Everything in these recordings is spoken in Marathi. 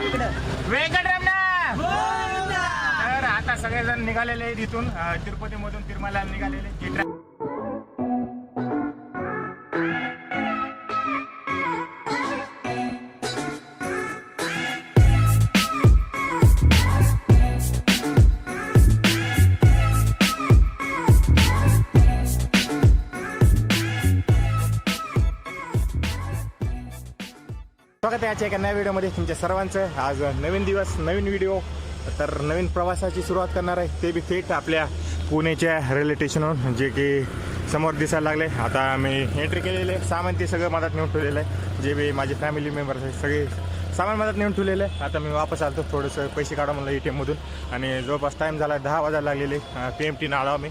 वेंकटरमणा तर आता सगळेजण निघालेले आहेत इथून. तिरुपती मधून तिरुमला निघालेले आजच्या एका नव्या व्हिडिओमध्ये तुमच्या सर्वांचं आज नवीन दिवस नवीन व्हिडिओ. तर नवीन प्रवासाची सुरुवात करणार आहे. ते बी थेट आपल्या पुण्याच्या रेल्वे स्टेशनवरून जे की समोर दिसायला लागले. आता मी एंट्री केलेले आहे. सामान ते सगळं मदत नेऊन ठेवलेलं आहे. जे बी माझे फॅमिली मेंबर्स आहेत सगळे सामान मदत नेऊन ठेवलेलं आहे. आता मी वापस आलतो. थोडंसं पैसे काढा म्हणलं ए टी एममधून आणि जवळपास टाईम झाला दहा वाजायला लागलेले. पी एम टीनं आला मी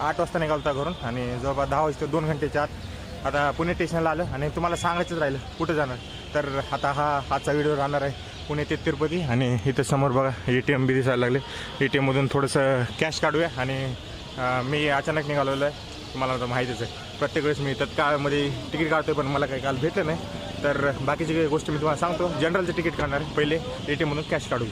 आठ वाजता निघालो होता घरून. आणि जवळपास दहा वाजता दोन घंटेच्या आत आता पुणे स्टेशनला आलं. आणि तुम्हाला सांगायचंच राहिलं कुठं जाणार? तर आता हा आजचा व्हिडिओ राहणार आहे पुणे ते तिरुपती आणि इथं समोर बघा ए टी एम बी दिसायला लागले. ए टी एममधून थोडंसं कॅश काढूया आणि मी अचानक निघालेलो आहे. तुम्हाला आता माहितीच आहे. प्रत्येक वेळेस मी तत्काळमध्ये तिकीट काढतो पण मला काही काल भेटलं नाही. तर बाकीची काही गोष्टी मी तुम्हाला सांगतो. जनरलचं तिकीट काढणार आहे. पहिले ए टी एममधून कॅश काढू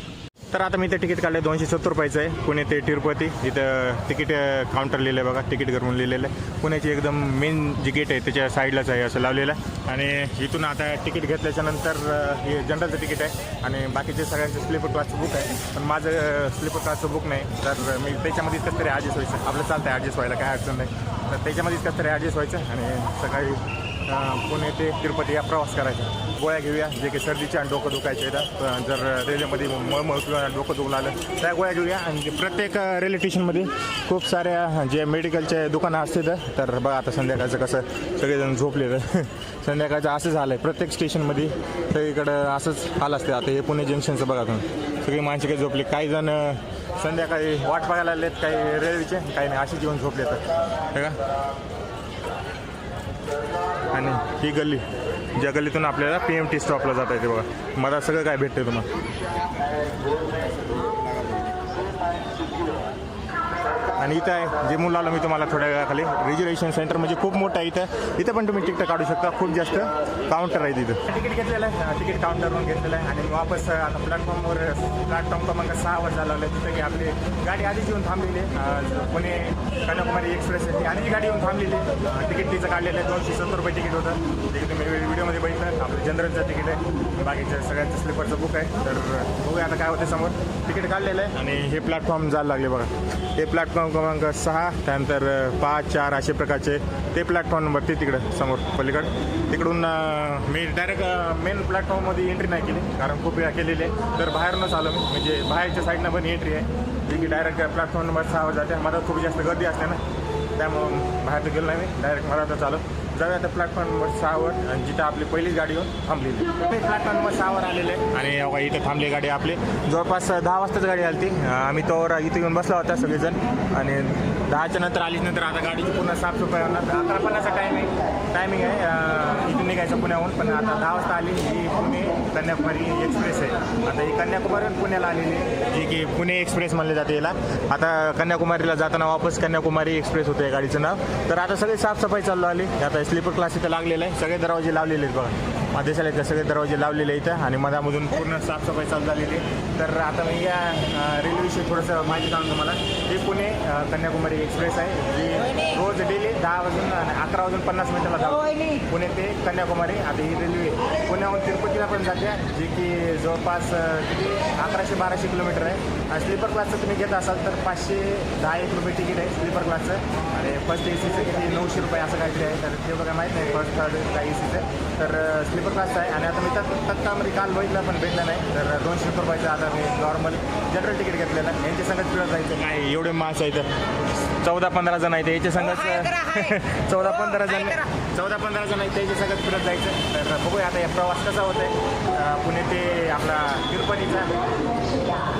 तर आता मी ते तिकीट काढलं दोनशे सत्तर रुपयाचं आहे. पुणे ते तिरुपती इथं तिकीट काउंटर लिहिलं आहे बघा तिकीट करून लिहिलेलं आहे. पुण्याची एकदम मेन जी गेट आहे त्याच्या साईडलाच आहे असं लावलेलं आहे. आणि इथून आता तिकीट घेतल्याच्यानंतर हे जनरलचं तिकीट आहे. आणि बाकीचे सगळ्यांचं स्लीपर क्लासचं बुक आहे. पण माझं स्लीपर क्लासचं बुक नाही. तर मी त्याच्यामध्येच कसं तरी ॲडजस्ट व्हायचं. आपलं चालतं ॲडजस्ट व्हायला काय अडचण नाही. तर त्याच्यामध्येच कसं तरी ॲडजस्ट व्हायचं आणि सकाळी पुणे ते तिरुपती या प्रवास करायचा. गोळ्या घेऊया जे की सर्दीचे आणि डोकं दुखायचे आहेत. जर रेल्वेमध्ये मळमळ किंवा डोकं दुखलं आलं त्या गोळ्या घेऊया. आणि प्रत्येक रेल्वे स्टेशनमध्ये खूप साऱ्या जे मेडिकलचे दुकानं असतात तर बघा आता संध्याकाळचं कसं सगळेजण झोपलेलं. संध्याकाळचं असं झालं आहे प्रत्येक स्टेशनमध्ये सगळीकडं असंच हाल असते. आता हे पुणे जंक्शनचं बघा तुम्ही. सगळी माणसं काही झोपली. काही जण संध्याकाळी वाट बघायला आलेत काही रेल्वेचे काही नाही असे जेवण झोपले तर का? आणि ही गल्ली ज्या गल्लीतून आपल्याला पी एम टी स्टॉपला जाता येते बघा. मला सगळं काय भेटतं तुम्हाला? आणि इथं आहे जे मूल मी तुम्हाला थोड्या वेळाखाली. रिझर्वेशन सेंटर म्हणजे खूप मोठं आहे इथं. इथं पण तुम्ही तिकीट काढू शकता खूप जास्त काउंटर आहे तिथं. तिकीट घेतलेलं आहे. तिकीट काउंटरवरून घेतलेलं आहे. आणि वापस आता प्लॅटफॉर्मवर प्लॅटफॉर्म क्रमांक सहावर झालं आहे तिथं की आपली गाडी आधीच येऊन थांबलेली आहे. पुणे कन्याकुमारी एक्सप्रेस आहे आणि आधीच गाडी येऊन थांबलेली तिकीट तिचं काढलेलं आहे. दोनशे सत्तर रुपये तिकीट होतं. जे तुम्ही व्हिडिओमध्ये बघितलं आपलं जनरलचं तिकीट आहे. बाकीचं सगळ्यांचं स्लीपरचं बुक आहे. तर बघूया आता काय होते समोर. तिकीट काढलेलं आहे. आणि हे प्लॅटफॉर्म जायला लागले बघा. हे प्लॅटफॉर्म क्रमांक सहा त्यानंतर पाच चार असे प्रकारचे ते प्लॅटफॉर्म नंबर ते तिकडं समोर पलीकडं. तिकडून मी डायरेक्ट मेन प्लॅटफॉर्ममध्ये एंट्री नाही केली कारण खूप वेळा केलेली आहे. तर बाहेरूनच आलो मी. म्हणजे बाहेरच्या साईडनं पण एंट्री आहे. जी की डायरेक्ट प्लॅटफॉर्म नंबर सहावर जाते. मला खूप जास्त गर्दी असते ना. त्यामुळं बाहेर तर गेलो नाही मी. डायरेक्ट मला आता चालू जाऊया आता प्लॅटफॉर्म नंबर सहावर. आणि जिथं आपली पहिलीच गाडी येऊन थांबलेली. प्लॅटफॉर्म नंबर सहावर आलेले आहे. आणि इथं थांबली गाडी आपली. जवळपास दहा वाजताच गाडी आली ती आम्ही तोवर इथे येऊन बसला होता सगळेजण. आणि दहाच्या नंतर आलीच नंतर आता गाडीची पूर्ण साफसफाई होणार. अकरा पन्नासचा टायमिंग टायमिंग आहे. इथून निघायचं पुण्याहून. पण आता दहा वाजता आली ही पुणे कन्याकुमारी एक्सप्रेस आहे. आता ही कन्याकुमारीहून पुण्याला आलेली आहे, जी की पुणे एक्सप्रेस म्हणले जाते याला. आता कन्याकुमारीला जाताना वापस कन्याकुमारी एक्सप्रेस होतं या गाडीचं नाव. तर आता सगळी साफसफाई चालू आली आता स्लीपर क्लास इथं लागलेलं आहे. सगळे दरवाजे लावलेले आहेत बघा. आदेशाला इथं सगळे दरवाजे लावलेले इथं आणि मधामधून पूर्ण साफसफाई चालू झालेली तर आता मी या रेल्वेविषयी थोडंसं माहिती सांगतो तुम्हाला. ही पुणे कन्याकुमारी एक्सप्रेस आहे जी रोज डेली दहा वाजून अकरा वाजून पन्नास मिनिटाला धावते पुणे ते कन्याकुमारी आता ही रेल्वे पुण्याहून तिरुपतीला पण जाते जी की जवळपास किती? अकराशे बाराशे किलोमीटर आहे. आणि स्लीपर क्लासचं तुम्ही घेत असाल तर पाचशे दहा एक रुपये तिकीट आहे स्लीपर क्लासचं. आणि फर्स्ट ए सीचं किती? नऊशे रुपये असं काहीतरी आहे. तर ते बघा माहीत नाही फर्स्ट थर्ड काही ए सीचं तर स्लीपर क्लासचं आहे. आणि आता मी तत् तत्काळमध्ये काल बघितलं पण भेटलं नाही. तर दोनशे रुपये रुपयाचं आता मी नॉर्मल जनरल तिकीट घेतलेलं. आहे यांच्या संगत फिरत जायचं. काय एवढे माणसं आहेत. चौदा पंधरा जण आहेत. याच्या संगत चौदा पंधरा जण चौदा पंधरा जण आहेत. त्याच्या संगत फिरत जायचं. तर बघूया आता या प्रवास कसा होत आहे पुणे ते आपला तिरुपतीचा.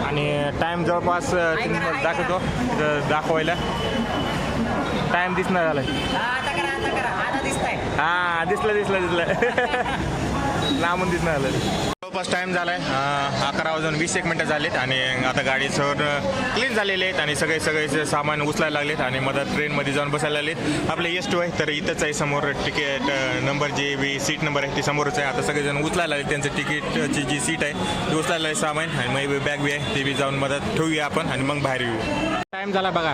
आणि टाईम जवळपास दाखवतो. दाखवायला. टाईम दिसणार झालाय हा दिसलं दिसलं दिसलं. लांबून दिसणं आलं जवळपास टाईम झालाय. अं, अकरा वाजून वीस एक मिनटं झालेत आणि आता गाडी सर क्लीन झालेले आहेत आणि सगळे सगळे सामान उचलायला लागलेत आणि मधात ट्रेनमध्ये जाऊन बसायला लागलेत. आपले एस टू आहे तर इथंच आहे समोर तिकीट नंबर जे बी सीट नंबर आहे ती समोरच आहे. आता सगळेजण उचलायला लागले त्यांचं तिकीटची जी सीट आहे ती उचलायला आहे सामान आणि मग बॅग बी आहे ती बी जाऊन मधात ठेवूया आपण आणि मग बाहेर येऊ. टाईम झाला बघा.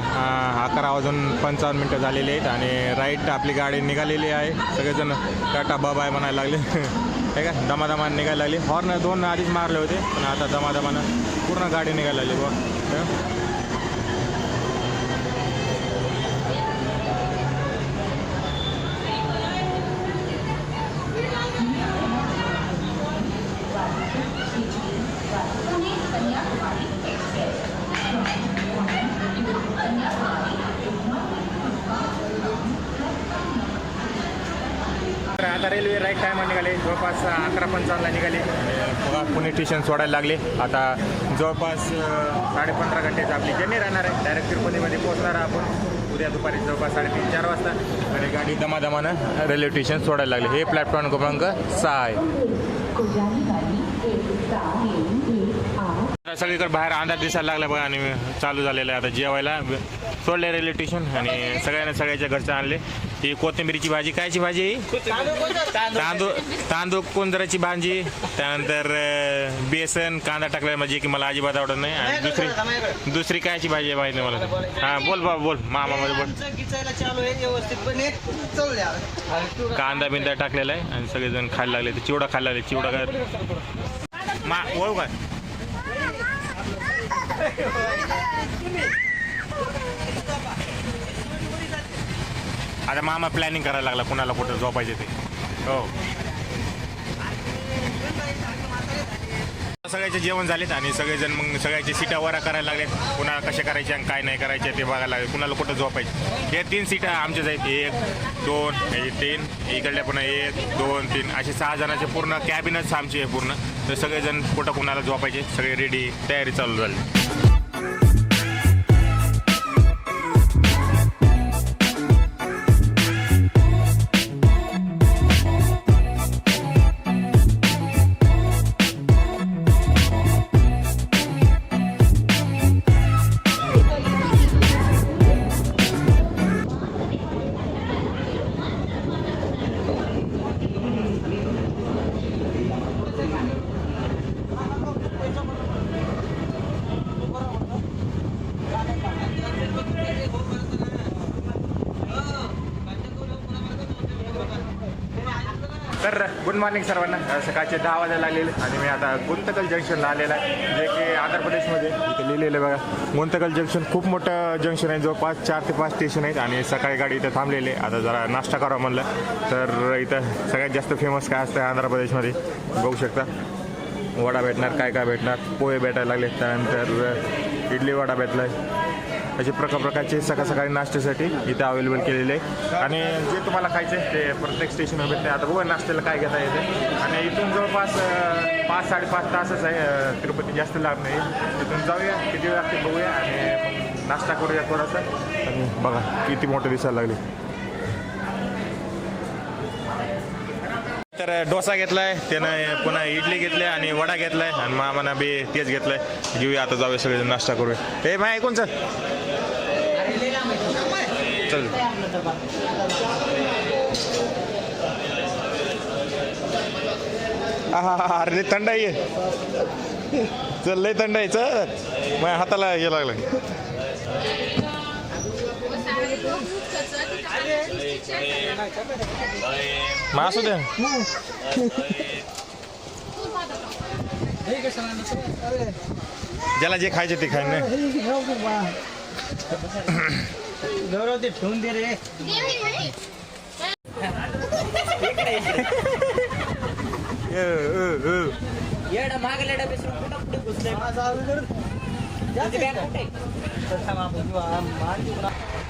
अकरा वाजून पंचावन्न मिनटं झालेली आहेत आणि राईट आपली गाडी निघालेली आहे. सगळेजण टाटा बाबाय म्हणायला लागले. ठीक आहे? दमादमानं निघायला लागली. हॉर्न दोन आधीच मारले होते पण आता दमादमानं पूर्ण गाडी निघायला लागली बघ. रेल्वे राईट टायमा निघाले. जवळपास अकरा पंचावन्नला निघाले. बघा पुणे स्टेशन सोडायला लागले. आता जवळपास साडेपंधरा घंटेची आपली जर्नी राहणार आहे. डायरेक्ट तिरुपतीमध्ये पोहोचणार आपण. उद्या दुपारी जवळपास साडेतीन चार वाजता. आणि गाडी दमादमानं रेल्वे स्टेशन सोडायला लागले. हे प्लॅटफॉर्म क्रमांक सहा आहे. सगळीकडे बाहेर अंधार दिसायला लागला बघा आणि चालू झालेलं आहे. आता जेवायला सोडले रेल्वे स्टेशन आणि सगळ्यांना सगळ्याच्या घरचं आणले. ही कोथिंबीरीची भाजी. कायची भाजी आहे? तांदूळ तांदूळ कोंदराची भाजी. त्यानंतर बेसन कांदा टाकलेला म्हणजे की मला अजिबात आवडत नाही. आणि दुसरी दुसरी कायची भाजी आहे माहिती मला? हां बोल बाबा बोल. मामा मध्ये बोल. कांदा बिंदा टाकलेला आहे आणि सगळेजण खायला लागले ते चिवडा खायला लागले चिवडा काय? मा ओळख काय आता मामा प्लॅनिंग करायला लागला कुणाला कुठं झोपायचे ते. हो. सगळ्याचे जेवण झालेत आणि सगळेजण मग सगळ्याचे सीटा वरा करायला लागलेत कुणाला कशा करायचे आणि काय नाही करायचे ते बघायला लागले. कुणाला कुठं झोपायचे? हे तीन सीटा आमच्याच आहेत. एक दोन हे तीन इकडल्या पण एक दोन तीन असे सहा जणांचे पूर्ण कॅबिनच आमची आहे पूर्ण. तर सगळेजण कुठं कुणाला झोपायचे? सगळे रेडी तयारी चालू झाली. गुड मॉर्निंग सर्वांना. सकाळचे दहा वाजायला लागलेले आणि मी आता गुंतकल जंक्शनला आलेला आहे जे की आंध्र प्रदेशमध्ये. इथे लिहिलेलं बघा. गुंतकल जंक्शन खूप मोठं जंक्शन आहे. जवळपास चार ते पाच स्टेशन आहेत आणि सकाळी गाडी इथं थांबलेली आहे. आता जरा नाश्ता करावा म्हणलं तर इथं सगळ्यात जास्त फेमस काय असतं आंध्र प्रदेशमध्ये? बघू शकता. वडा भेटणार काय काय भेटणार? पोहे भेटायला लागले. त्यानंतर इडली वडा भेटला आहे असे प्रकार प्रकारचे सकाळ सकाळी नाश्त्यासाठी इथे अवेलेबल केलेले आहे आणि जे तुम्हाला खायचे ते प्रत्येक स्टेशनवर भेटते. आता बघूया नाश्त्याला काय घेता येते. आणि इथून जवळपास पाच साडेपाच तासच आहे तिरुपती जास्त लांब नाही. तिथून जाऊया किती वेळ लागते बघूया आणि मग नाश्ता करूया थोडासा. आणि बघा किती मोठं दिसायला लागले. तर डोसा घेतलाय त्यानं पुन्हा इडली घेतली आणि वडा घेतलाय आणि मामाना बी तेच घेतलाय. घेऊया आता जाऊया सगळे नाश्ता करूया. हे माय ऐकून चल आहा, अरे लय थंड आहे हे. चल लय थंड आहे चल माझ्या हाताला हे लागलं मग असू द्या ज्याला जे खायचे ते खाईन ना गौरव ते ठेवून दे. रे. येडा मागल्या डब्यासून कुठं कुठे घुसलंय माझा बॅग कुठे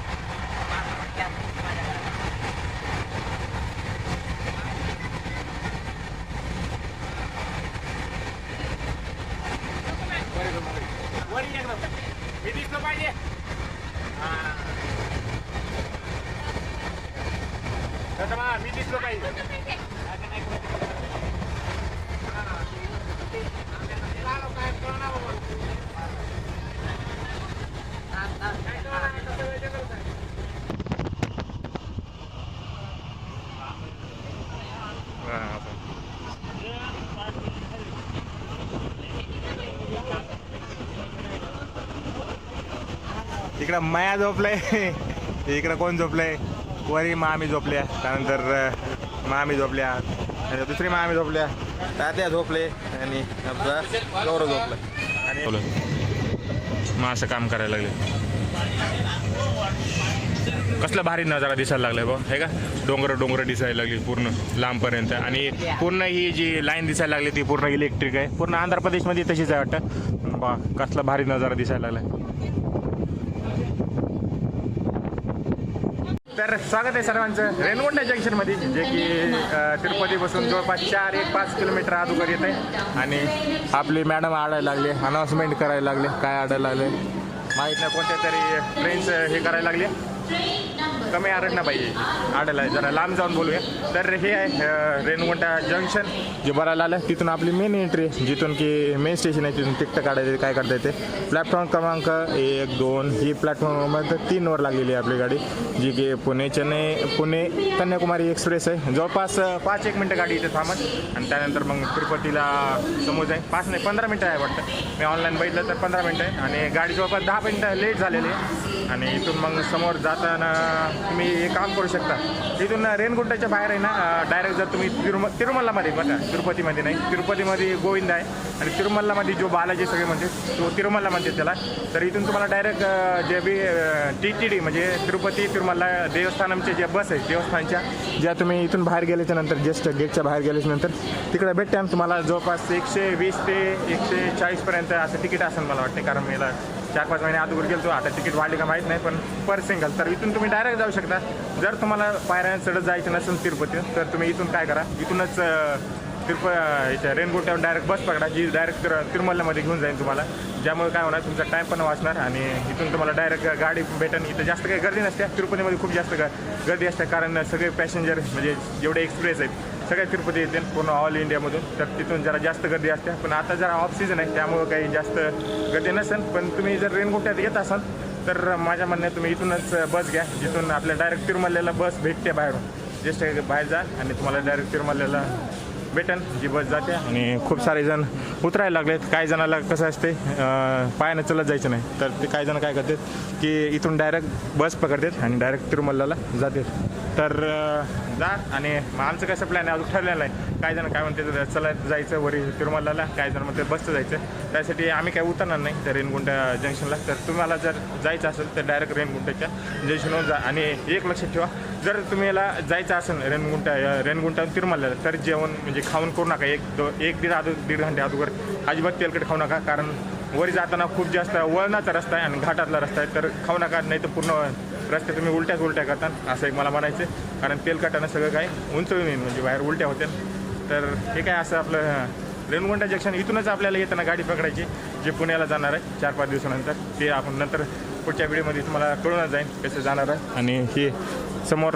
इकडं माया झोपलंय. इकडं कोण झोपलंय? वरी मामी झोपल्या. त्यानंतर मामी झोपल्या. आणि दुसरी मामी झोपल्या. तात्या झोपले आणि आपला गौरव झोपला. आणि मग असं काम करायला लागले. कसलं भारी नजारा दिसायला लागलाय बघ. हे का? डोंगर डोंगर दिसायला लागली पूर्ण लांबपर्यंत. आणि पूर्ण ही जी लाईन दिसायला लागली ती पूर्ण इलेक्ट्रिक आहे. पूर्ण आंध्र प्रदेशमध्ये तशीच आहे वाटतं. बा कसला भारी नजारा दिसायला लागलाय. तर स्वागत आहे सर्वांचं. रेणगोंडा जंक्शनमध्ये जे की तिरुपतीपासून जवळपास चार एक पाच किलोमीटर अगोदर येत आहे आणि आपली मॅडम आडायला लागले अनाऊन्समेंट करायला लागले काय आडायला लागले माहीत नाही कोणत्या तरी ट्रेन्स हे करायला लागले. कमी आरडणं पाहिजे आडायला जरा लांब जाऊन बोलूया. तर हे आहे रेणुगुंटा जंक्शन जे बरायला आलं तिथून आपली मेन एंट्री आहे जिथून की मेन स्टेशन आहे तिथून तिकटं काढायचं काय करता येते. प्लॅटफॉर्म क्रमांक एक दोन ही प्लॅटफॉर्म क्रमांक तीनवर लागलेली आहे आपली गाडी जी की पुणे चेन्नई पुणे कन्याकुमारी एक्सप्रेस आहे. जवळपास पाच एक मिनटं गाडी इथे थांबत आणि त्यानंतर मग तिरुपतीला समोर जाईल पाच नाही पंधरा मिनटं आहे वाटतं. मी ऑनलाईन बघितलं तर पंधरा मिनटं आहे. आणि गाडी जवळपास दहा मिनटं लेट झालेली आहे. आणि इथून मग समोर जाताना तुम्ही एक काम करू शकता. इथून रेनगुंटाच्या बाहेर आहे ना डायरेक्ट जर तुम्ही तिरुम तिरुमल्लामध्ये बघा तिरुपतीमध्ये नाही तिरुपतीमध्ये गोविंद आहे आणि तिरुमल्लामध्ये जो बालाजी सगळे म्हणजे तो तिरुमल्ला म्हणते त्याला. तर इथून तुम्हाला डायरेक्ट जे बी टी टी डी म्हणजे तिरुपती तिरुमल्ला देवस्थानमचे जे बस आहे देवस्थानच्या ज्या तुम्ही इथून बाहेर गेल्याच्यानंतर जस्ट गेटच्या बाहेर गेल्याच्यानंतर तिकडे भेटते आणि तुम्हाला. जवळपास एकशे वीस ते एकशे चाळीसपर्यंत असं तिकीट असेल मला वाटते कारण मला चार पाच महिने अगोदर गेलो आता तिकीट वाढले का माहीत नाही पण पर सिंगल तर इथून तुम्ही डायरेक्ट जाऊ शकता. जर तुम्हाला पायऱ्या चढत जायचं नसेल तिरुपती तर तुम्ही इथून काय करा? इथूनच तिरुप याच्या रेनगोट्यावर डायरेक्ट बस पकडा जी डायरेक्ट तिर तिरुमल्यामध्ये घेऊन जाईल तुम्हाला. ज्यामुळे काय होणार तुमचा टाईम पण वाचणार आणि इथून तुम्हाला डायरेक्ट गाडी भेटेल इथं जास्त काही गर्दी नसते. तिरुपतीमध्ये खूप जास्त गर्दी असते. कारण सगळे पॅसेंजर म्हणजे जेवढे एक्सप्रेस आहेत सगळ्या तिरुपती येतील पूर्ण ऑल इंडियामधून तर तिथून जरा जास्त गर्दी असते. पण आता जरा ऑफ सीझन आहे त्यामुळं काही जास्त गर्दी नसेल. पण तुम्ही जर रेनगोट्यात येत असाल तर माझ्या म्हणण्यात तुम्ही इथूनच बस घ्या. जिथून आपल्या डायरेक्ट तिरुमल्याला बस भेटते बाहेरून. जस्ट बाहेर जा आणि तुम्हाला डायरेक्ट तिरुमल्याला भेटेल जी बस जाते. आणि खूप सारे जण उतरायला लागलेत. काही जणाला कसं असते पायानं चलत जायचं नाही. तर ते काही जण काय करतात की इथून डायरेक्ट बस पकडतात आणि डायरेक्ट तिरुमल्लाला जातात. तर जा. आणि मग आमचं कसं प्लॅन आहे? अजून ठरलेलं आहे. काही जण काय म्हणते चला जायचं वरी तिरुमल्याला काही जण म्हणते बसचं जायचं. त्यासाठी आम्ही काय उतरणार नाही त्या रेनगुंटा जंक्शनला तर तुम्हाला जर जायचं असेल तर डायरेक्ट रेनगुंट्याच्या जंक्शनवर जा. आणि एक लक्षात ठेवा जर तुम्हाला जायचं असेल रेनगुंटा रेनगुंटा तिरुमल्याला तर जेवण म्हणजे खाऊन करू नका. एक दो एक दीड अदो दीड घंटे अगोदर अजिबात तेलकट खाऊ नका. कारण वरी जाताना खूप जास्त वळणाचा रस्ता आहे आणि घाटातला रस्ता आहे. तर खाऊ नका नाही तर पूर्ण रस्ते तुम्ही उलट्याच उलट्या करता असं एक मला म्हणायचं कारण तेलकटानं सगळं काही उंचवून येईल म्हणजे बाहेर उलट्या होत्या. तर हे काय असं आपलं रेणुगुंटा जंक्शन इथूनच आपल्याला येताना गाडी पकडायची जे पुण्याला जाणार आहे चार पाच दिवसानंतर. ते आपण नंतर पुढच्या व्हिडिओमध्ये तुम्हाला कळूनच जाईल कसं जाणार आहे. आणि हे समोर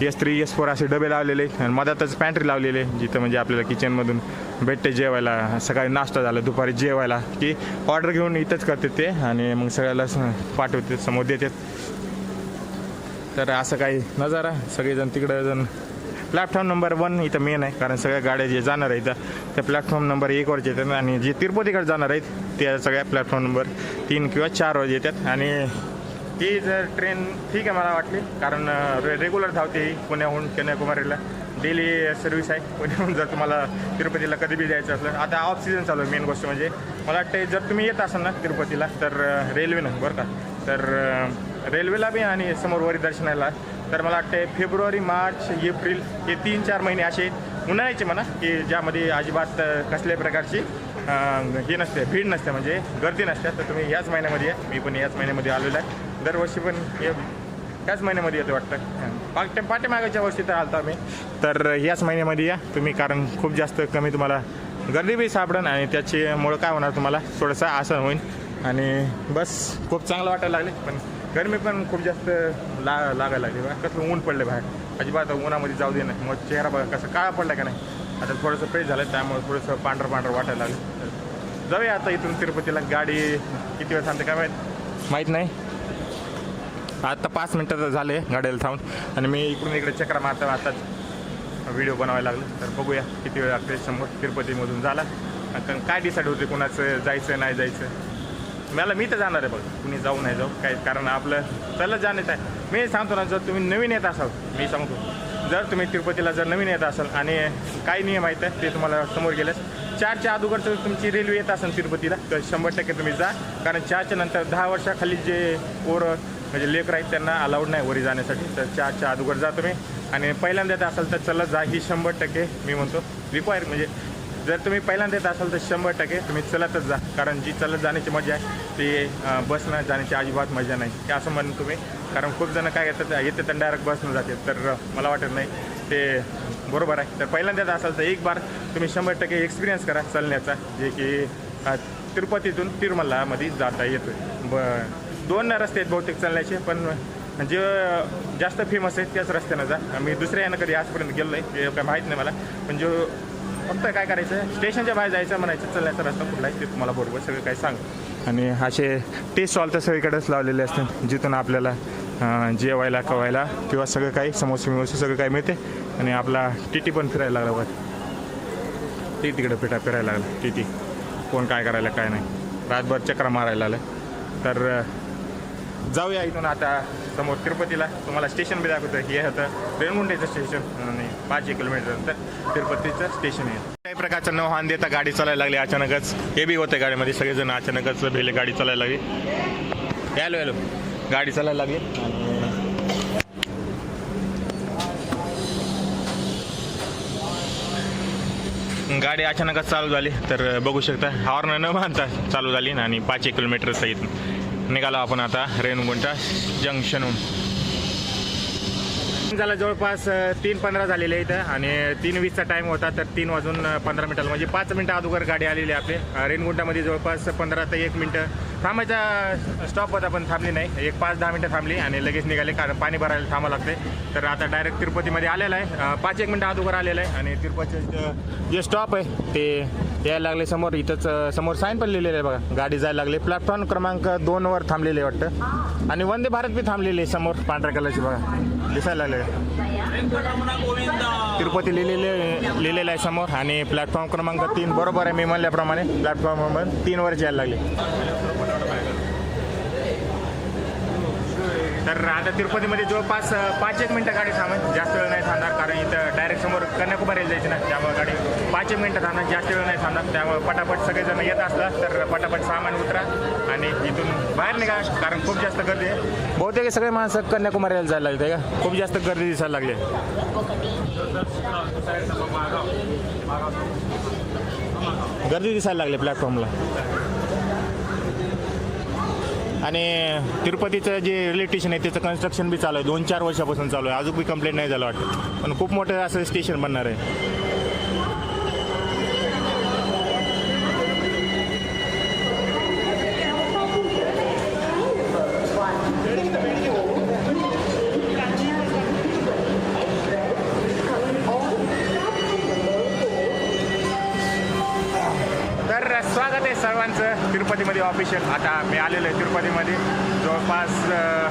एस थ्री एस फोर असे डबे लावलेले आहेत. आणि मधातच पॅन्ट्री लावलेले आहे, जिथं म्हणजे आपल्याला किचनमधून भेटते जेवायला. सकाळी नाश्ता झाला दुपारी जेवायला. की ऑर्डर घेऊन इथंच करते ते. आणि मग सगळ्याला स- पाठवते समोर देतात. तर असं काही नजारा. सगळेजण तिकडं जण प्लॅटफॉर्म नंबर वन इथं मेन आहे कारण सगळ्या गाड्या जे जाणार आहेत इथं त्या प्लॅटफॉर्म नंबर एकवरचे येतात आणि जे तिरुपतीकडे जाणार आहेत त्या सगळ्या प्लॅटफॉर्म नंबर तीन किंवा चारवर येतात. आणि ती जर ट्रेन ठीक आहे मला वाटली कारण रे रेग्युलर धावते ही पुण्याहून कन्याकुमारीला. डेली सर्व्हिस आहे. पुण्याहून जर तुम्हाला तिरुपतीला कधी बी जायचं असलं आता ऑफ सीझन चालू आहे मेन गोष्ट म्हणजे. मला वाटतं जर तुम्ही येत असाल ना तिरुपतीला तर रेल्वेनं बरं का. तर रेल्वेला बी आणि समोर वरी दर्शनाला. तर मला वाटते फेब्रुवारी मार्च एप्रिल हे तीन चार महिने असे उन्हाळ्याचे म्हणा की ज्यामध्ये अजिबात कसल्या कसल्याही प्रकारची हे नसते भीड नसते म्हणजे गर्दी नसते. तर तुम्ही याच महिन्यामध्ये या. मी पण याच महिन्यामध्ये आलेलो आहे. दरवर्षी पण हे याच महिन्यामध्ये येतो वाटतं. पाट पाठीमागाच्या वर्षी तर आलता मी तर याच महिन्यामध्ये या तुम्ही कारण खूप जास्त कमी तुम्हाला गर्दी बी सापडन आणि त्याच्यामुळं काय होणार तुम्हाला? थोडंसं आसन होईल आणि बस खूप चांगलं वाटायला लागले पण गरमी पण खूप जास्त ला लागायला लागली बघा. कसलं ऊन पडले बाहेर अजिबात उन्हामध्ये जाऊ दे नाही. मग चेहरा बघा कसं काळा पडला का नाही. आता थोडंसं फ्रेश झालं त्यामुळे थोडंसं पांढरं पांढरं वाटायला लागलं. तर जाऊया आता इथून तिरुपतीला. गाडी किती वेळ थांबते काय माहीत? माहीत नाही. आत्ता पाच मिनटं झाले गाडीला थांबून. आणि मी इकडून इकडे चक्रा मारता आताच व्हिडिओ बनवायला लागलो. तर बघूया किती वेळ लागते समोर तिरुपतीमधून झाला. कारण काय डिसाईड होते कोणाचं जायचं नाही जायचं? मला मी तर जाणार आहे बघ. कुणी जाऊ नाही जाऊ काय कारण आपलं चलत जाण्याचं आहे. मी सांगतो ना जर तुम्ही नवीन येत असाल मी सांगतो जर तुम्ही तिरुपतीला जर नवीन येत असाल आणि काय नियम आहेत ते तुम्हाला समोर गेल्यास चारच्या अगोदर जर तुमची रेल्वे येत असेल तिरुपतीला तर शंभर टक्के तुम्ही जा. कारण चारच्या नंतर दहा वर्षाखाली जे पोरं म्हणजे लेकर आहेत त्यांना अलाउड नाही वरी जाण्यासाठी. तर चारच्या अगोदर जा तुम्ही. आणि पहिल्यांदा येत असाल तर चलत जा ही शंभर टक्के मी म्हणतो. रिक्वायर म्हणजे जर तुम्ही पहिल्यांदा येत असाल तर शंभर टक्के तुम्ही चलतच जा. कारण जी चलत जाण्याची मजा आहे ती बसनं जाण्याची अजिबात मजा नाही. ते असं म्हणून तुम्ही कारण खूप जण काय येतात येते तर डायरेक्ट बसनं जाते. तर मला वाटत नाही ते बरोबर आहे. तर पहिल्यांदा येत असाल तर एक बार तुम्ही शंभर टक्के एक्सपिरियन्स करा चालण्याचा जे की तिरुपतीतून तिरुमलामध्ये जाता येतो ब दोन रस्ते आहेत बहुतेक चालण्याचे पण जे जास्त फेमस आहेत त्याच रस्त्यानं जा. मी दुसऱ्या यानं कधी आजपर्यंत गेलो नाही ते काय माहीत नाही मला. पण जो फक्त काय करायचं? स्टेशनच्या बाहेर जायचं म्हणायचं. चालण्याचा रस्ता कुठला आहे ते तुम्हाला बरोबर सगळं काही सांग. आणि असे टेस्ट स्टॉल तर सगळीकडेच लावलेले असतात जिथून आपल्याला जेवायला कवायला किंवा सगळं काही समोसे मिमोसे सगळं काही मिळते. आणि आपला टीटी पण फिरायला लागला बघा. टी तिकडे फिटा फिरायला लागला टीटी. कोण काय करायला काय नाही. रातभर चक्र मारायला आलं तर जाऊया इथून आता. समोर तिरुपतीला तुम्हाला स्टेशन बी दाखवतं हे होतं रेणगुंडेचं स्टेशन. आणि पाच एक किलोमीटर नंतर तिरुपतीचं स्टेशन आहे. काही प्रकारचं न हॉर्न देता गाडी चालायला लागली अचानकच. हे बी होतं गाडीमध्ये. सगळेजण अचानकच भेले गाडी चालायला लागली. Hello hello. गाडी चालायला लागली. आणि गाडी अचानकच चालू झाली. तर बघू शकता. हॉर्न न मानता चालू झाली आणि पाच एक किलोमीटर सहित. निघालो आपण आता रेणुगुंटा जंक्शनहून. झाला जवळपास तीन पंधरा झालेले आहे इथं आणि तीन वीसचा टाईम होता तर तीन वाजून पंधरा मिनटाला. म्हणजे पाच मिनटं अगोदर गाडी आलेली आहे आपली. अ, जवळपास पंधरा ते एक मिनटं. थांबायचा स्टॉप होता पण थांबली नाही. एक पाच दहा मिनटं थांबली आणि लगेच निघाले कारण पाणी भरायला थांबावं लागते. तर आता डायरेक्ट तिरुपतीमध्ये आलेलं आहे. पाच एक मिनटं अगोदर आलेलं आहे आणि तिरुपतीचं जे स्टॉप आहे ते यायला लागले समोर. इथंच समोर साईन पण लिहिलेलं आहे बघा. गाडी जायला लागली. प्लॅटफॉर्म क्रमांक दोनवर थांबलेले आहे वाटतं. आणि वंदे भारत बी थांबलेली आहे समोर पांढऱ्या कलरची बघा. दिसायला लागले. तिरुपती लिहिलेले लिहिलेलं आहे समोर आणि प्लॅटफॉर्म क्रमांक तीन. बरोबर आहे मी म्हणल्याप्रमाणे प्लॅटफॉर्म तीन तीनवर यायला लागले. तर आता तिरुपतीमध्ये जवळपास पाच एक मिनटं गाडी थांबेल जास्त वेळ नाही थांबणार कारण इथं डायरेक्ट समोर कन्याकुमारीला जायची ना त्यामुळे गाडी पाच एक मिनटं थांबणार जास्त वेळ नाही थांबणार त्यामुळे पटापट सगळेजण येत असलं तर पटापट सामान उतरा आणि इथून बाहेर निघा कारण खूप जास्त गर्दी आहे. बहुतेक सगळे माणसं कन्याकुमारीला जायला लागले का? खूप जास्त गर्दी दिसायला लागली गर्दी दिसायला लागली प्लॅटफॉर्मला आणि तिरुपतीचं जे रेल्वे स्टेशन आहे त्याचं कन्स्ट्रक्शन बी चालू आहे. दोन चार वर्षापासून चालू आहे. अजून बी कंप्लेंट नाही झालं वाटतं. पण खूप मोठं असं स्टेशन बनणार आहे. स्वागत आहे सर्वांचं. तिरुपतीमध्ये ऑफिशियल आता मी आलेलो आहे तिरुपतीमध्ये. जवळपास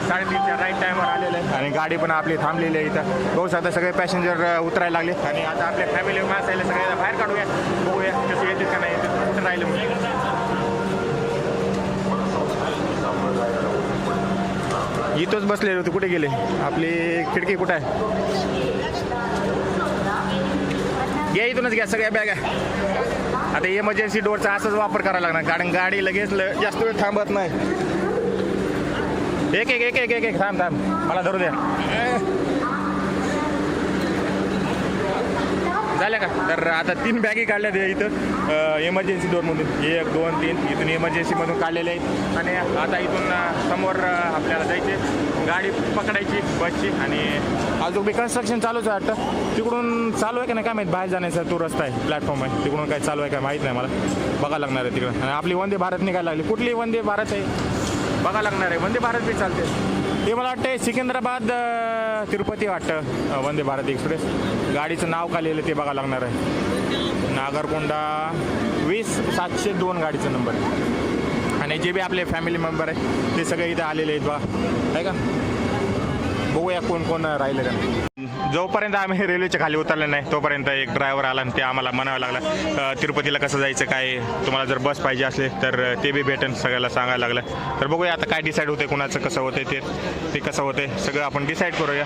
साडेतीनच्या राईट टाईमवर आलेलं आहे. आणि गाडी पण आपली थांबलेली आहे इथं. बहुत आता सगळे पॅसेंजर उतरायला लागले. आणि आता आपल्या फॅमिली माणसाला सगळ्याला बाहेर काढूया. बघूया कसं येते का नाही. येते कुठं राहिलं म्हणजे इथंच बसलेले होते. कुठे गेले? आपली खिडकी कुठं आहे? घ्या इथूनच घ्या. सगळ्या बॅगा. आता इमर्जन्सी डोरचा असाच वापर करायला लागणार कारण गाडी लगेच जास्त वेळ थांबत नाही. एक एक एक एक एक एक थांब थांब. मला धरू द्या. झाल्या का? तर आता तीन बॅगी काढल्या ते इथं. इमर्जन्सी डोअरमधून एक दोन तीन. इथून इमर्जन्सीमधून काढलेले आहेत. आणि आता इथून समोर आपल्याला जायचे. गाडी पकडायची बसची. आणि अजून बी कन्स्ट्रक्शन चालूच आहे वाटतं. तिकडून चालू आहे का नाही काय माहीत? बाहेर जाण्याचा तो रस्ता आहे प्लॅटफॉर्म आहे. तिकडून काय चालू आहे काय माहीत नाही मला. बघा लागणार आहे तिकडं. आणि आपली वंदे भारत निघायला लागली. कुठली वंदे भारत आहे? बघा लागणार आहे. वंदे भारत बी चालते. ते मला वाटतं सिकंदराबाद तिरुपती वाटतं. वंदे भारत एक्सप्रेस. गाडीचं नाव का लिहिलं ते बघा लागणार आहे. नागरकोंडा वीस सातशे दोन गाडीचा नंबर आहे. आणि जे बी आपले फॅमिली मेंबर आहे ते सगळे इथे आलेले आहेत बा. आहे का? बघूया कोण कोण राहिले जोपर्यंत आम्ही रेल्वेच्या खाली उतरले नाही तोपर्यंत एक ड्रायव्हर आला आणि ते आम्हाला म्हणावं लागला तिरुपतीला कसं जायचं काय तुम्हाला जर बस पाहिजे असले तर ते बी भेटेन सगळ्याला सांगायला लागलं. तर बघूया आता काय डिसाईड होते कुणाचं कसं होते ते ते कसं होते सगळं आपण डिसाईड करूया.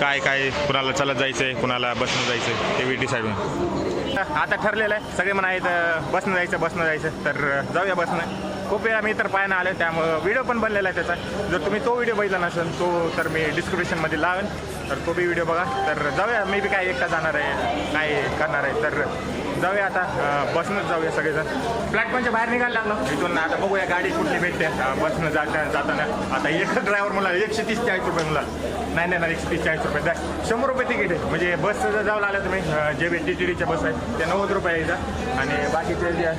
काय काय कुणाला चालत जायचं आहे कुणाला बसनं जायचं आहे ते बी डिसाईड होईल. आता ठरलेलं आहे सगळे म्हणा आहेत बसनं जायचं बसनं जायचं तर जाऊया बसनं खूप वेळा मी तर पाहायला आले त्यामुळं व्हिडिओ पण बनलेला आहे त्याचा. जर तुम्ही तो व्हिडिओ बघितला नसेल तो तर मी डिस्क्रिप्शनमध्ये लावेन. तर तो बी व्हिडिओ बघा. तर जाऊया मी बी काय एकटा जाणार आहे काय करणार आहे तर जाऊया आता बसनंच जाऊया सगळेजण. प्लॅटफॉर्मच्या बाहेर निघायला लागलो. इथून आता बघूया गाडी कुठली भेटते. बसनं जाता जाताना. आता एक ड्रायव्हर मला एकशे तीस चाळीस रुपये मला. नाही नाही नाही एकशे तीस चाळीस रुपये. द्या. शंभर रुपये तिकीट आहे. म्हणजे बसचं जर जाऊन आलं तुम्ही जे बी टी टी डीच्या बस आहेत त्या नव्वद रुपये यायचा आणि बाकीचे जे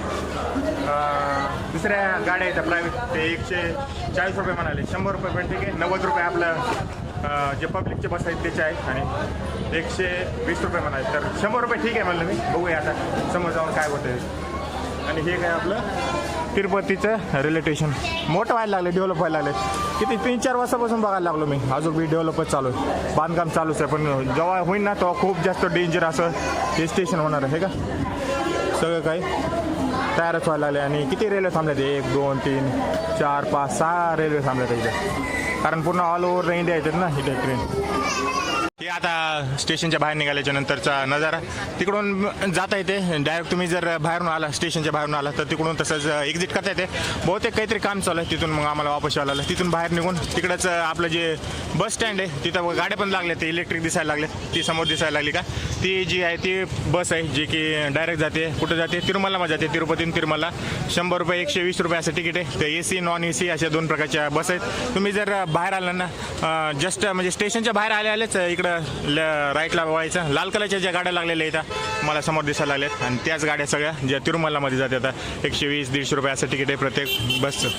दुसऱ्या गाड्या आहेत प्रायव्हेट ते एकशे चाळीस रुपये म्हणाले. शंभर रुपये पण ठीक आहे. नव्वद रुपये आपलं जे पब्लिकचे बस आहेत त्याचे आहेत. आणि एकशे वीस रुपये म्हणाले तर शंभर रुपये ठीक आहे म्हणलं मी. बघूया आता समोर जाऊन काय होतं आणि हे काय आपलं? तिरुपतीचं रेल्वे स्टेशन मोठं व्हायला लागलं डेव्हलप व्हायला लागले किती? तीन चार वर्षापासून बघायला लागलो मी. अजून बी डेव्हलपच चालू आहे. बांधकाम चालूच आहे पण जेव्हा होईल ना तेव्हा खूप जास्त डेंजर असं हे स्टेशन होणार आहे का? सगळं काही तयारच व्हायला लागले आणि किती रेल्वे थांबल्यात? एक दोन तीन चार पाच सहा रेल्वे थांबल्यात इथे. कारण पूर्ण ऑल ओव्हर इंडिया येतात ना इथे ट्रेन हे आता स्टेशनच्या बाहेर निघाल्याच्या नंतरचा नजारा. तिकडून जाता येते. डायरेक्ट तुम्ही जर बाहेरून आला स्टेशनच्या बाहेरून आला तर तिकडून तसंच एक्झिट करता येते. बहुतेक काहीतरी काम चालू आहे तिथून मग आम्हाला वापस यावं लागलं. तिथून बाहेर निघून तिकडंच आपलं जे बस स्टँड आहे तिथं गाड्या पण लागल्या ते इलेक्ट्रिक दिसायला लागले ती समोर दिसायला लागली का? ती जी आहे ती बस आहे जी की डायरेक्ट जाते. कुठं जाते? तिरुमलामध्ये जाते. तिरुपतीन तिरुमला. शंभर रुपये एकशे वीस रुपये असं तिकीट आहे. तर A C non A C अशा दोन प्रकारच्या बस आहेत. तुम्ही जर बाहेर आला ना जस्ट म्हणजे स्टेशनच्या बाहेर आले आलेच इकडं ल राईटला व्हायचं. लाल कलरच्या ज्या गाड्या लागलेल्या इथं मला समोर दिसायला लागल्यात. आणि त्याच गाड्या सगळ्या ज्या तिरुमलामध्ये जातात आता एकशे वीस दीडशे रुपये असं तिकीट आहे प्रत्येक बसचं.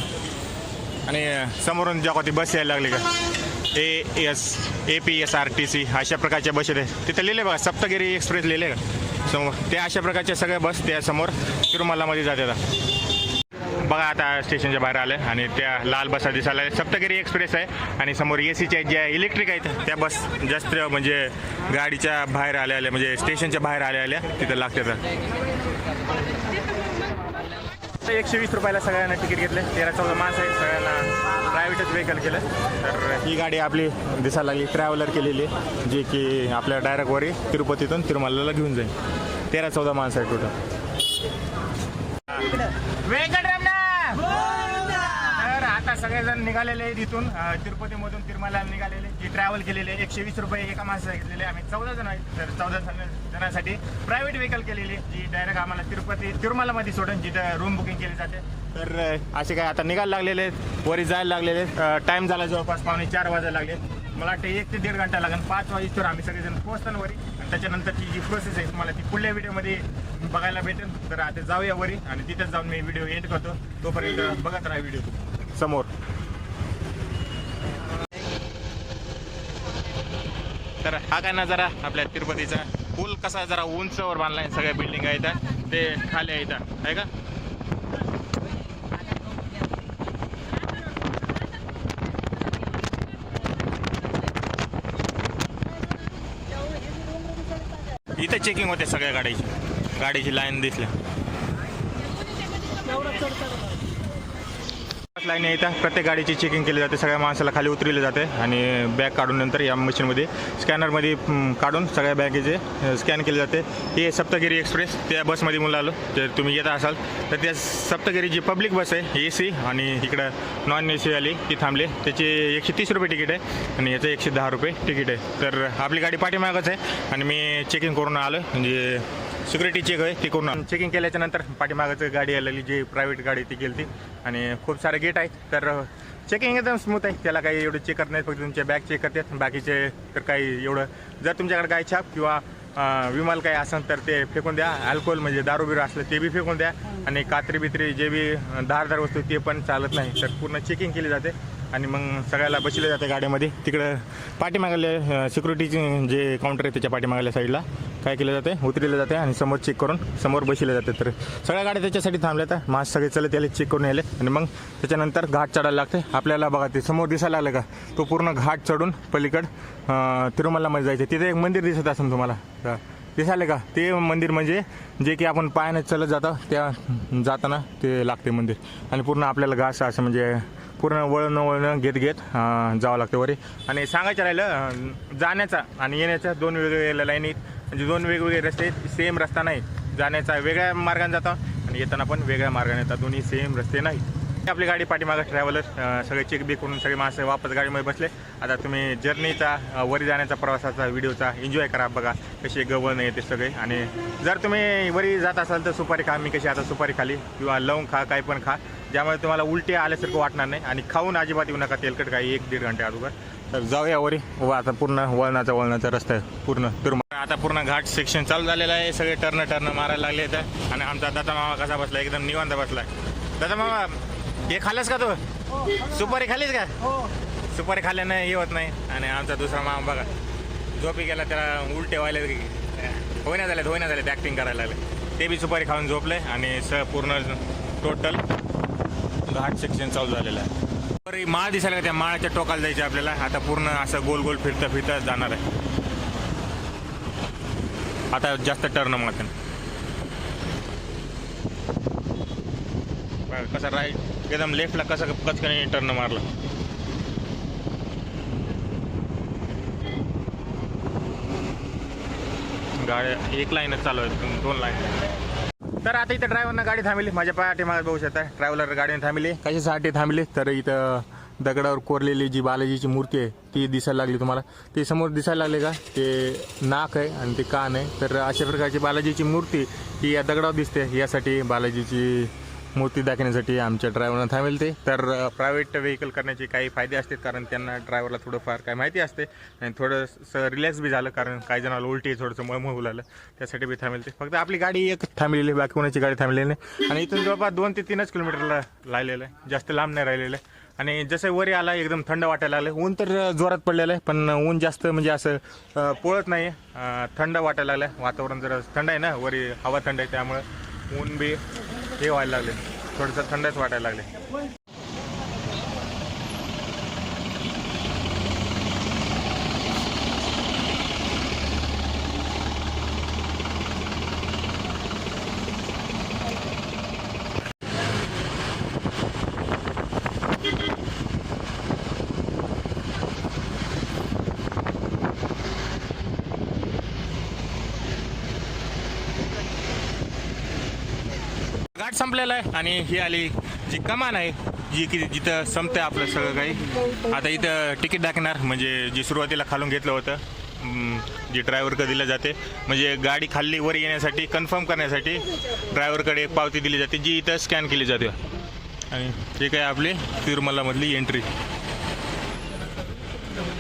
आणि समोरून जेव्हा ती बस यायला लागली का? A S A P S R T C अशा प्रकारच्या बस आहेत. तिथं लिहिले बघा सप्तगिरी एक्सप्रेस लिहिले का? समोर. त्या अशा प्रकारच्या सगळ्या बस त्या समोर तिरुमलामध्ये जातात. बघा आता स्टेशनच्या बाहेर आले आणि त्या लाल बसा दिसायला. सप्तगिरी एक्सप्रेस आहे आणि समोर ए सीच्या ज्या इलेक्ट्रिक आहेत त्या बस जास्त म्हणजे गाडीच्या बाहेर आल्या आल्या म्हणजे स्टेशनच्या बाहेर आल्या आल्या तिथं लागतात. एकशे वीस रुपयाला सगळ्यांना तिकीट घेतले. तेरा चौदा माणसं आहेत सगळ्यांना प्रायव्हेटच व्हेकल केलं. तर ही गाडी आपली दिसायला लागली ट्रॅव्हलर केलेली जी की आपल्या डायरेक्ट वरी तिरुपतीतून तिरुमलाला घेऊन जाईल. तेरा चौदा माणसं आहेत टोटल आता सगळेजण निघालेले आहेत इथून. तिरुपतीमधून तिरुमला निघालेले जी ट्रॅव्हल केलेले एकशे वीस रुपये एका माणसाला घेतलेले आम्ही चौदा जण आहेत. तर चौदा जणांसाठी प्रायव्हेट व्हेकल केलेली जी डायरेक्ट आम्हाला तिरुपती तिरुमलामध्ये सोडून जिथं रूम बुकिंग केली जाते. तर असे काय आता निघायला लागलेले आहेत. वरी जायला लागलेले आहेत. टाईम झाला जवळपास पावणे चार वाजायला लागले मला वाटतं एक ते दीड घंटा लागेल. पाच वाजेश्वर आम्ही सगळेजण पोहोचताना वरी. आणि त्याच्यानंतरची जी प्रोसेस आहे मला ती पुढल्या व्हिडिओमध्ये बघायला भेटेल. तर आता जाऊया वरी आणि तिथेच जाऊन मी व्हिडिओ एंड करतो. तोपर्यंत बघत राहा व्हिडिओ समोर. तर हा काय ना जरा आपल्या तिरुपतीचा? पूल कसा जरा उंचवर बांधलाय सगळ्या बिल्डिंग आहेत ते खाली आहेत आहे का? इथं चेकिंग होते सगळ्या गाडीची गाडीची लाईन दिसल्या. लाईन येतात प्रत्येक गाडीची चेकिंग केली जाते सगळ्या माणसाला खाली उतरले जाते आणि बॅग काढून नंतर या मशीनमध्ये स्कॅनरमध्ये काढून सगळ्या बॅगेचे स्कॅन केले जाते. हे सप्तगिरी एक्सप्रेस त्या बसमध्ये मुलं आलो. जर तुम्ही येत असाल तर त्या सप्तगिरी जी पब्लिक बस आहे ए सी आणि इकडं नॉन ए सी आली ती थांबली. त्याची एकशे तीस रुपये तिकीट आहे आणि याचं एकशे दहा रुपये तिकीट आहे. तर आपली गाडी पाठीमागच आहे आणि मी चेकिंग करून आलो म्हणजे सिक्युरिटी चेक आहे ती करून चेकिंग केल्याच्यानंतर पाठीमागाचं गाडी आलेली जी प्रायव्हेट गाडी ती गेली ती आणि खूप सारे गेट आहेत तर चेकिंग एकदम स्मूथ आहे. त्याला काही एवढं चेक करत नाही फक्त तुमचे बॅग चेक करतात बाकीचे तर काही एवढं. जर तुमच्याकडे काही छाप किंवा विमाल काही असेल तर ते फेकून द्या. अल्कोहोल म्हणजे दारू बिरू असलं ते बी फेकून द्या. आणि कात्री बित्री जे बी धारदार वस्तू ते पण चालत नाही. तर पूर्ण चेकिंग केली जाते. आणि मग सगळ्याला बसले जाते गाडीमध्ये. तिकडं पाठीमागल्या सिक्युरिटीचे जे काउंटर आहे त्याच्या पाठीमागल्या साईडला काय केलं जाते? उतरले जाते आणि समोर चेक करून समोर बसले जाते. तर सगळ्या गाड्या त्याच्यासाठी थांबल्या तर मास्क सगळे चले त्याला चेक करून यायले. आणि मग त्याच्यानंतर घाट चढायला लागते. आपल्याला बघा ते समोर दिसायला लागलं का? तो पूर्ण घाट चढून पलीकड तिरुमलामध्ये जायचं. तिथे एक मंदिर दिसत असेल तुम्हाला. दिसायला का? ते मंदिर म्हणजे जे की आपण पायाने चालत जातो त्या जाताना ते लागते मंदिर. आणि पूर्ण आपल्याला घास असं म्हणजे पूर्ण वळणं वळणं घेत घेत जावं लागतं वरी. आणि सांगायचं राहिलं जाण्याचा आणि येण्याच्या दोन वेगवेगळ्या लाईनीत म्हणजे दोन वेगवेगळे रस्ते सेम रस्ता नाही. जाण्याचा वेगळ्या मार्गाने जातो आणि येताना पण वेगळ्या मार्गाने येतात. दोन्ही सेम रस्ते नाहीत. आपली गाडी पाठीमागं ट्रॅव्हलर सगळे चेक बी करून सगळे माणसं वापस गाडीमध्ये बसले. आता तुम्ही जर्नीचा वरी जाण्याचा प्रवासाचा व्हिडिओचा एन्जॉय करा बघा कसे गवळ येते सगळे. आणि जर तुम्ही वरी जात असाल तर सुपारी खा मी कशी आता सुपारी खाली. किंवा लवंग खा काही पण खा. ज्यामुळे तुम्हाला उलटी आल्यासारखं वाटणार नाही. आणि खाऊन अजिबात येऊ नका तेलकट काही एक दीड घंटे अगोदर. तर जाऊया वरी. व आता पूर्ण वळणाचा वळणाचा रस्ता आहे. पूर्ण दुर्मा आता पूर्ण घाट सेक्शन चालू झालेलं आहे. सगळे टर्न टर्न मारायला लागले आहेत आणि आमचा दादा मामा कसा बसला? एकदम निवांत बसलाय दादा मामा हे खाल्लंस का तू? सुपारी खाल्लीस का? सुपारी खाल्ल्यानं हे होत नाही. आणि आमचा दुसरा मामा बघा झोपी गेला त्याला उलटे व्हायला होईना झाले होईना झाले ॲक्टिंग करायला लागले. ते बी सुपारी खाऊन झोपले आणि स पूर्ण टोटल घाट सेक्शन चालू झालेलं आहे. बरं ही माळ दिसायला का त्या माळाच्या टोकाला जायचे आपल्याला. आता पूर्ण असं गोल गोल फिरता फिरता जाणार आहे. आता जास्त टर्न मारते. कसं राईट एकदम लेफ्टला कसं कचकने टर्न मारला. गाड्या एक लाईनच चालू आहे दोन लाईन तर आता इथं ड्रायव्हरनं गाडी थांबली माझ्या पायाठी मला बघू शकता ट्रॅव्हलर गाडीने थांबली. कशासाठी थांबली? तर इथं दगडावर कोरलेली जी बालाजीची मूर्ती आहे ती दिसायला लागली तुम्हाला. ते समोर दिसायला लागले का? ते नाक आहे आणि ते कान आहे. तर अशा प्रकारची बालाजीची मूर्ती ही या दगडावर दिसते. यासाठी बालाजीची मूर्ती दाखवण्यासाठी आमच्या ड्रायव्हरनं थांबेल ते. तर प्रायव्हेट व्हेकल करण्याचे काही फायदे असतात कारण त्यांना ड्रायव्हरला थोडंफार काय माहिती असते. आणि थोडंसं रिलॅक्स बी झालं कारण काही जणांना उलटी थोडंसं मळमळ होऊ लागलं त्यासाठी बी थांबेल ते. फक्त आपली गाडी एक थांबलेली आहे, बाकी कोणाची गाडी थांबलेली नाही. आणि इथून जवळपास दोन ते तीनच किलोमीटरला लागलेलं आहे. जास्त लांब नाही राहिलेलं आहे. आणि जसं वरी आला एकदम थंड वाटायला लागलं. ऊन तर जोरात पडलेलं आहे पण ऊन जास्त म्हणजे असं पोळत नाही. थंड वाटायला लागलं. वातावरण जरा थंड आहे ना वरी हवा थंड आहे त्यामुळं ऊन बी हे व्हायला लागले. थोडंसं थंडच वाटायला लागले. घाट संपलेला आहे आणि ही आली जी कमान आहे जी की जिथं संपतं आपलं सगळं काही. आता इथं तिकीट दाखणार म्हणजे जी सुरुवातीला खालून घेतलं होतं जे जी ड्रायव्हरकडे दिलं जाते म्हणजे गाडी खाल्ली वर येण्यासाठी कन्फर्म करण्यासाठी ड्रायव्हरकडे एक पावती दिली जाते जी इथं स्कॅन केली जाते. आणि ते काय आपली तिरुमलामधली एंट्री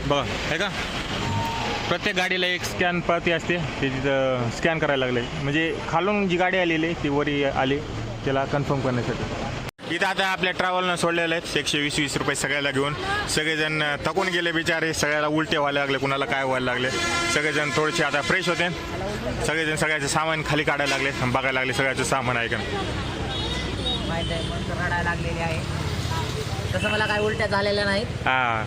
बघा आहे का? प्रत्येक गाडीला एक स्कॅन पावती असते ते तिथं स्कॅन करायला लागले. म्हणजे खालून जी गाडी आलेली आहे ती वरी आली. त्याला कन्फर्म करण्यासाठी. इथं आता आपल्या ट्रॅव्हलनं सोडलेलं आहेत. एकशे वीस वीस रुपये सगळ्याला घेऊन. सगळेजण थकून गेले बिचारे. सगळ्याला उलटे व्हायला लागले. कुणाला काय व्हायला लागले? सगळेजण थोडेसे आता फ्रेश होते. सगळेजण सगळ्याचं सामान खाली काढायला लागले. बघायला लागले सगळ्याचं सामान आहे का माहीत आहे रडायला लागलेली आहे. तसं मला काय उलट्या झालेल्या नाहीत. हा.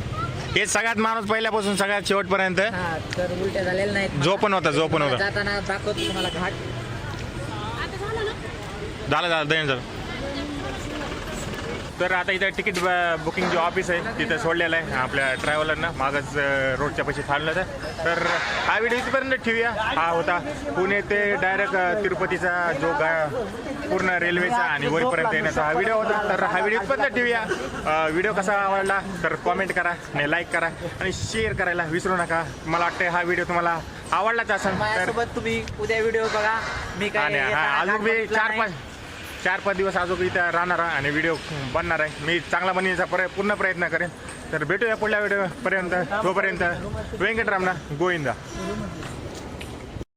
हे सगळ्यात माणूस पहिल्यापासून सगळ्यात शेवटपर्यंत. हा तर उलट्या झालेल्या नाहीत. जो पण होता जो पण होता. जाताना दाखवतो तुम्हाला घाट. झालं झालं झालं. तर आता इथं तिकीट बुकिंग जे ऑफिस आहे तिथं सोडलेलं आहे आपल्या ट्रॅव्हलरनं मागच रोडच्या पैसे थांबलं होतं. तर हा व्हिडिओ इथपर्यंत ठेवूया. हा होता पुणे ते डायरेक्ट तिरुपतीचा जो गा पूर्ण रेल्वेचा आणि वरपर्यंत येण्याचा हा व्हिडिओ होता. तर हा व्हिडिओ इथपर्यंत ठेवूया. व्हिडिओ कसा आवडला तर कॉमेंट करा आणि लाईक करा आणि शेअर करायला विसरू नका. मला वाटतं हा व्हिडिओ तुम्हाला आवडलाच असेल माझ्यासोबत तुम्ही उद्या व्हिडिओ बघा. मी काय हा अजून मी चार. पाच चार पाच दिवस अजून इथं राहणार आहे आणि व्हिडिओ बनणार आहे. मी चांगला बनण्याचा प्रय पूर्ण प्रयत्न करेन. तर भेटूया पुढल्या व्हिडिओपर्यंत तोपर्यंत व्यंकटरामना गोविंदा.